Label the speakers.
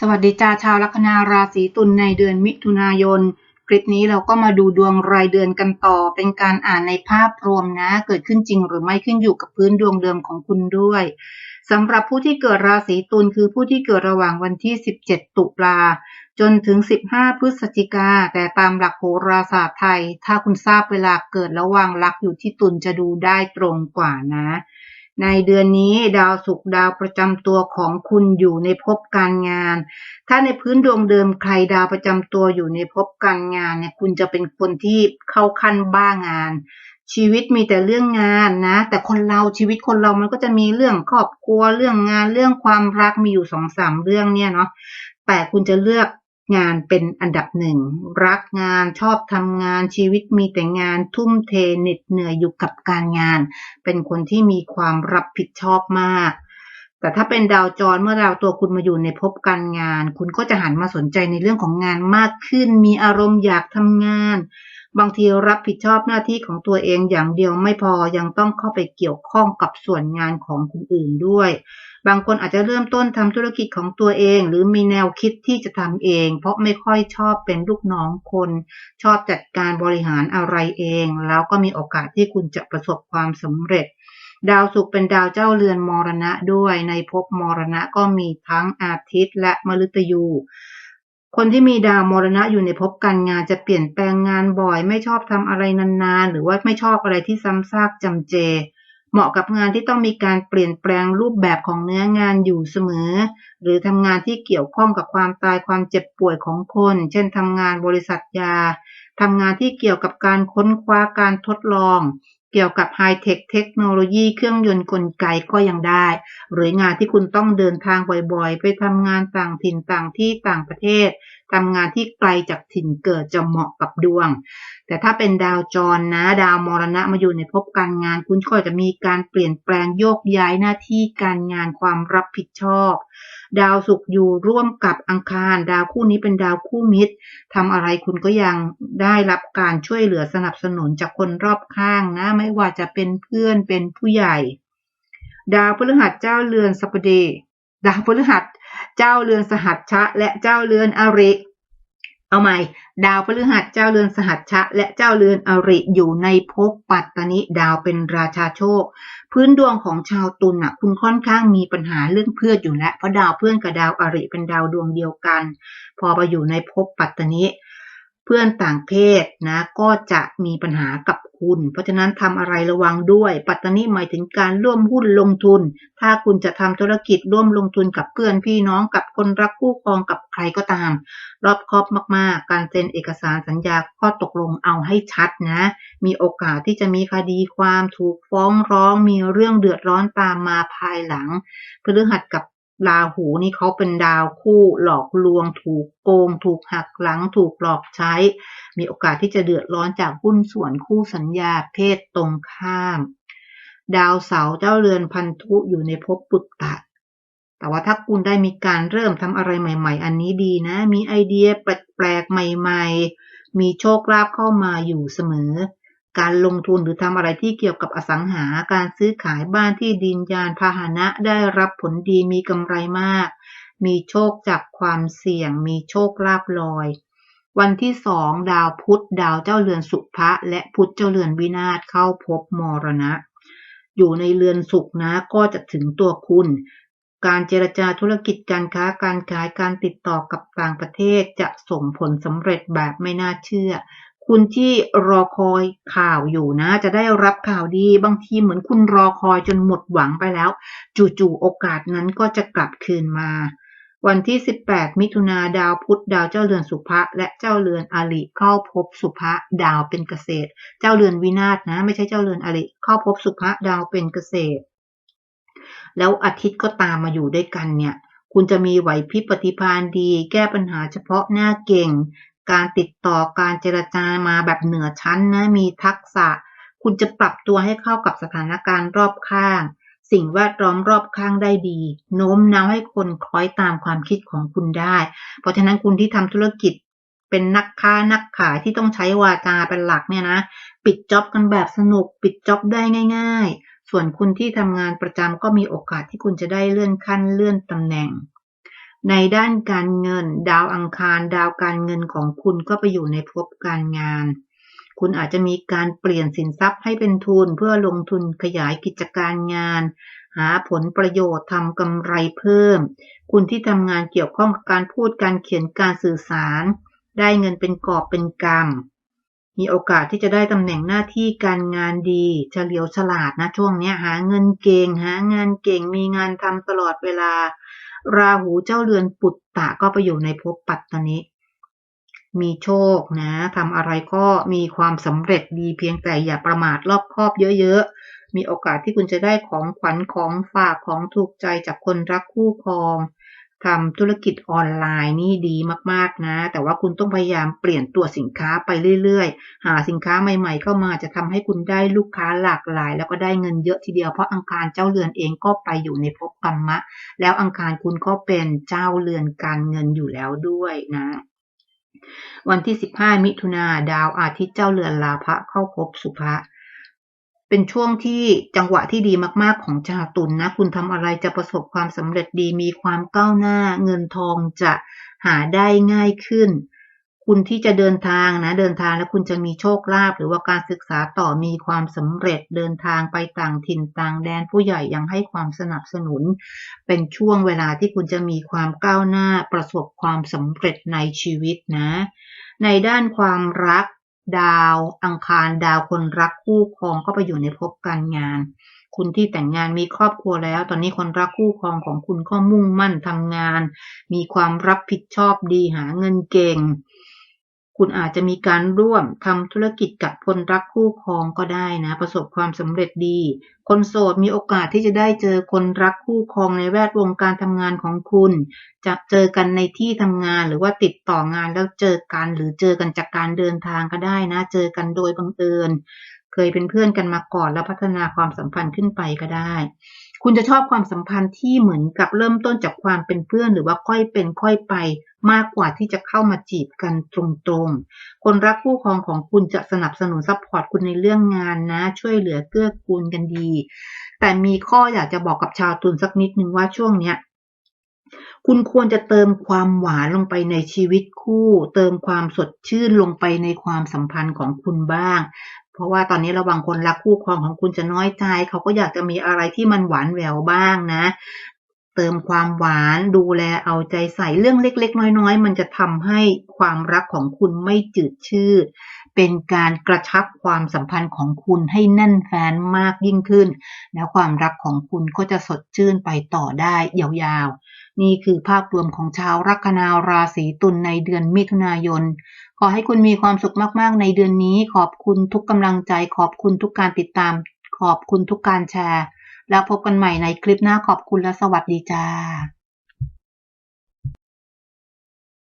Speaker 1: สวัสดีจ้าชาวลัคนาราศีตุลในเดือนมิถุนายน คลิปนี้เราก็มาดูดวงรายเดือนกันต่อ เป็นการอ่านในภาพรวมนะ เกิดขึ้นจริงหรือไม่ขึ้นอยู่กับพื้นดวงเดิมของคุณด้วยสำหรับผู้ที่เกิดราศีตุลคือผู้ที่เกิดระหว่างวันที่ 17 ตุลาจนถึง 15 พฤศจิกา แต่ตามหลักโหราศาสตร์ไทย ถ้าคุณทราบเวลาเกิดระหว่างลักอยู่ที่ตุลจะดูได้ตรงกว่านะ ในเดือนนี้ดาวศุกร์ดาวประจำตัวของคุณอยู่ในภพการงาน ถ้าในพื้นดวงเดิมใครดาวประจำตัวอยู่ในภพการงานเนี่ยคุณจะเป็นคนที่เข้าขั้นบ้างาน ชีวิตมีแต่เรื่องงานนะ แต่คนเราชีวิตคนเรามันก็จะมีเรื่องครอบครัวเรื่องงานเรื่องความรักมีอยู่สองสามเรื่องเนี่ยเนาะแต่คุณจะเลือก งานเป็นอันดับหนึ่ง รักงานชอบทำงานชีวิตมีแต่งานทุ่มเทเหน็ดเหนื่อยอยู่กับการงาน เป็นคนที่มีความรับผิดชอบมาก แต่ถ้าเป็นดาวจรเมื่อดาวตัวคุณมาอยู่ในภพการงาน คุณก็จะหันมาสนใจในเรื่องของงานมากขึ้น มีอารมณ์อยากทำงาน บางทีรับผิดชอบหน้าที่ของตัวเองอย่างเดียวไม่พอยังต้องเข้าไปเกี่ยวข้องกับส่วนงานของคนอื่นด้วย บางคนอาจจะเริ่มต้นทำธุรกิจของตัวเอง หรือมีแนวคิดที่จะทำเอง เพราะไม่ค่อยชอบเป็นลูกน้องคน ชอบจัดการบริหารอะไรเอง แล้วก็มีโอกาสที่คุณจะประสบความสำเร็จดาวศุกร์เป็นดาวเจ้าเรือนมรณะด้วย ในภพมรณะก็มีทั้งอาทิตย์และมฤตยู คนที่มีดาวมรณะอยู่ในภพการงานจะเปลี่ยนแปลงงานบ่อย ไม่ชอบทำอะไรนานๆ หรือว่าไม่ชอบอะไรที่ซ้ำซากจำเจ เหมาะกับงานที่ต้องมีการเปลี่ยนแปลงรูปแบบของเนื้องานอยู่เสมอ หรือทำงานที่เกี่ยวข้องกับความตายความเจ็บป่วยของคน เช่นทำงานบริษัทยาทำงานที่เกี่ยวกับการค้นคว้าการทดลอง เกี่ยวกับไฮเทคเทคโนโลยีเครื่องยนต์กลไกก็ยังได้ หรืองานที่คุณต้องเดินทางบ่อยๆ ไปทำงานต่างถิ่นต่างที่ต่างประเทศ ทำงานที่ไกลจากถิ่นเกิดจะเหมาะกับดวง แต่ถ้าเป็นดาวจรนะ ดาวมรณะมาอยู่ในภพการงาน คุณก็จะมีการเปลี่ยนแปลงโยกย้ายหน้าที่การงานความรับผิดชอบ ดาวศุกร์อยู่ร่วมกับอังคาร ดาวคู่นี้เป็นดาวคู่มิตรทำอะไรคุณก็ยังได้รับการช่วยเหลือสนับสนุนจากคนรอบข้างนะ ไม่ว่าจะเป็นเพื่อนเป็นผู้ใหญ่ ดาวพฤหัสเจ้าเรือนสัปดีดาวพฤหัส เจ้าเรือนสหัชชะ และเจ้าเรือนอริ เอาใหม่ ดาวพฤหัสเจ้าเรือนสหัชชะ และเจ้าเรือนอริอยู่ในภพปัตตนิดาวเป็นราชาโชค พื้นดวงของชาวตุลน่ะ คุณค่อนข้างมีปัญหาเรื่องเพื่อนอยู่แล้วเพราะดาวเพื่อนกับดาวอริเป็นดาวดวงเดียวกัน พอไปอยู่ในภพปัตตนิเพื่อนต่างเพศนะก็จะมีปัญหากับ คุณ เพราะฉะนั้นทำอะไรระวังด้วย ปัตตานีหมายถึงการร่วมหุ้นลงทุน ถ้าคุณจะทำธุรกิจร่วมลงทุนกับเพื่อนพี่น้องกับคนรักคู่ครองกับใครก็ตาม รอบคอบมากๆ การเซ็นเอกสารสัญญาข้อตกลงเอาให้ชัดนะ มีโอกาสที่จะมีคดีความถูกฟ้องร้องมีเรื่องเดือดร้อนตามมาภายหลังพฤหัสกับ ราหูนี่เขาเป็นดาวคู่หลอกลวง ถูกโกง ถูกหักหลัง ถูกหลอกใช้ มีโอกาสที่จะเดือดร้อนจากหุ้นส่วนคู่สัญญาเพศตรงข้าม ดาวเสาเจ้าเรือนพันธุอยู่ในภพปุตตะ แต่ว่าถ้าคุณได้มีการเริ่มทำอะไรใหม่ ๆ อันนี้ดีนะ มีไอเดียแปลกๆใหม่ ๆ มีโชคลาภเข้ามาอยู่เสมอ การลงทุนหรือทำอะไรที่เกี่ยวกับอสังหา การซื้อขายบ้านที่ดินยานพาหนะได้รับผลดีมีกำไรมาก มีโชคจากความเสี่ยง มีโชคลาภลอย วันที่สองดาวพุธดาวเจ้าเรือนสุภะและพุธเจ้าเรือนวินาศเข้าพบมรณะ อยู่ในเรือนสุขนะก็จะถึงตัวคุณการเจรจาธุรกิจการค้าการขายการติดต่อกับต่างประเทศจะส่งผลสำเร็จแบบไม่น่าเชื่อ คุณที่รอคอยข่าวอยู่นะ จะได้รับข่าวดีบางทีเหมือนคุณรอคอยจนหมดหวังไปแล้ว จู่ๆโอกาสนั้นก็จะกลับคืนมา วันที่ 18 มิถุนาดาวพุธดาวเจ้าเรือนสุภะและเจ้าเรือนอริเข้าพบสุภะดาวเป็นเกษตร เจ้าเรือนวินาศนะ ไม่ใช่เจ้าเรือนอริเข้าพบสุภะดาวเป็นเกษตร แล้วอาทิตย์ก็ตามมาอยู่ด้วยกันเนี่ยคุณจะมีไหวพริบปฏิภาณดี แก้ปัญหาเฉพาะหน้าเก่ง การติดต่อการเจรจามาแบบเหนือชั้นนะมีทักษะ คุณจะปรับตัวให้เข้ากับสถานการณ์รอบข้าง สิ่งแวดล้อมรอบข้างได้ดี โน้มน้าวให้คนคล้อยตามความคิดของคุณได้ เพราะฉะนั้นคุณที่ทำธุรกิจเป็นนักค้านักขายที่ต้องใช้วาจาเป็นหลักเนี่ยนะ ปิดจ็อบกันแบบสนุก ปิดจ็อบได้ง่าย ๆ ส่วนคุณที่ทำงานประจำก็มีโอกาสที่คุณจะได้เลื่อนขั้นเลื่อนตำแหน่ง ในด้านการเงิน ดาวอังคาร ดาวการเงินของคุณก็ไปอยู่ในภพการงาน คุณอาจจะมีการเปลี่ยนสินทรัพย์ให้เป็นทุนเพื่อลงทุนขยายกิจการงาน หาผลประโยชน์ทำกำไรเพิ่ม คุณที่ทำงานเกี่ยวข้องกับการพูดการเขียนการสื่อสาร ได้เงินเป็นกอบเป็นกำมีโอกาสที่จะได้ตำแหน่งหน้าที่การงานดีเฉลียวฉลาดนะช่วงนี้หาเงินเก่ง หางานเก่งมีงานทำตลอดเวลา ราหูเจ้าเรือนปุตตะก็ไปอยู่ในภพปัตตนิมีโชคนะทำอะไรก็มีความสำเร็จดีเพียงแต่อย่าประมาทรอบคอบเยอะๆ มีโอกาสที่คุณจะได้ของขวัญของฝากของถูกใจจากคนรักคู่ครองทำธุรกิจออนไลน์นี่ดีมากๆนะ แต่ว่าคุณต้องพยายามเปลี่ยนตัวสินค้าไปเรื่อยๆ หาสินค้าใหม่ๆ เข้ามาจะทำให้คุณได้ลูกค้าหลากหลาย แล้วก็ได้เงินเยอะทีเดียวเพราะอังคารเจ้าเรือนเองก็ไปอยู่ในภพ กรรมะ แล้วอังคารคุณก็เป็นเจ้าเรือนการเงินอยู่แล้วด้วยนะวันที่ 15 มิถุนาดาวอาทิตย์เจ้าเรือนลาภะเข้าภพสุภะเป็นช่วงที่จังหวะที่ดีมาก ๆ ของชาวตุลนนะ คุณทำอะไรจะประสบความสำเร็จดีมีความก้าวหน้า เงินทองจะหาได้ง่ายขึ้น คุณที่จะเดินทางนะ เดินทางแล้วคุณจะมีโชคลาภหรือว่าการศึกษาต่อมีความสำเร็จเดินทางไปต่างถิ่นต่างแดนผู้ใหญ่ยังให้ความสนับสนุน เป็นช่วงเวลาที่คุณจะมีความก้าวหน้าประสบความสำเร็จในชีวิตนะ ในด้านความรัก ดาว อังคาร ดาวคนรักคู่ครองก็ไปอยู่ในภพการงาน คุณที่แต่งงานมีครอบครัวแล้ว ตอนนี้คนรักคู่ครองของคุณก็มุ่งมั่นทำงาน มีความรับผิดชอบดีหาเงินเก่ง คุณอาจจะมีการร่วมทำธุรกิจกับคนรักคู่ครองก็ได้นะ ประสบความสำเร็จดี คนโสดมีโอกาสที่จะได้เจอคนรักคู่ครองในแวดวงการทำงานของคุณ จะเจอกันในที่ทำงานหรือว่าติดต่องานแล้วเจอกันหรือเจอกันจากการเดินทางก็ได้นะ เจอกันโดยบังเอิญ เคยเป็นเพื่อนกันมาก่อนแล้วพัฒนาความสัมพันธ์ขึ้นไปก็ได้ คุณจะชอบความสัมพันธ์ที่เหมือนกับเริ่มต้นจากความเป็นเพื่อนหรือว่าค่อยเป็นค่อยไปมากกว่าที่จะเข้ามาจีบกันตรงๆ คนรักคู่ครองของคุณจะสนับสนุนซัพพอร์ตคุณในเรื่องงานนะ ช่วยเหลือเกื้อกูลกันดี แต่มีข้ออยากจะบอกกับชาวตุลสักนิดนึงว่าช่วงเนี้ย คุณควรจะเติมความหวานลงไปในชีวิตคู่ เติมความสดชื่นลงไปในความสัมพันธ์ของคุณบ้าง เพราะว่าตอนนี้ระวังคนรักคู่ครองของคุณจะน้อยใจ เขาก็อยากจะมีอะไรที่มันหวานแหววบ้างนะ เติมความหวานดูแลเอาใจใส่เรื่องเล็ก ๆ น้อย ๆ มันจะทำให้ความรักของคุณไม่จืดชืด เป็นการกระชับความสัมพันธ์ของคุณให้แน่นแฟนมากยิ่งขึ้น แล้วความรักของคุณก็จะสดชื่นไปต่อได้ยาวๆ นี่คือภาพรวมของชาวลัคนาราศีตุลในเดือนมิถุนายน ขอให้คุณมีความสุขมากๆ ในเดือนนี้ ขอบคุณทุกกำลังใจ ขอบคุณทุกการติดตาม ขอบคุณทุกการแชร์ แล้วพบกันใหม่ในคลิปหน้าขอบคุณและสวัสดีจ้า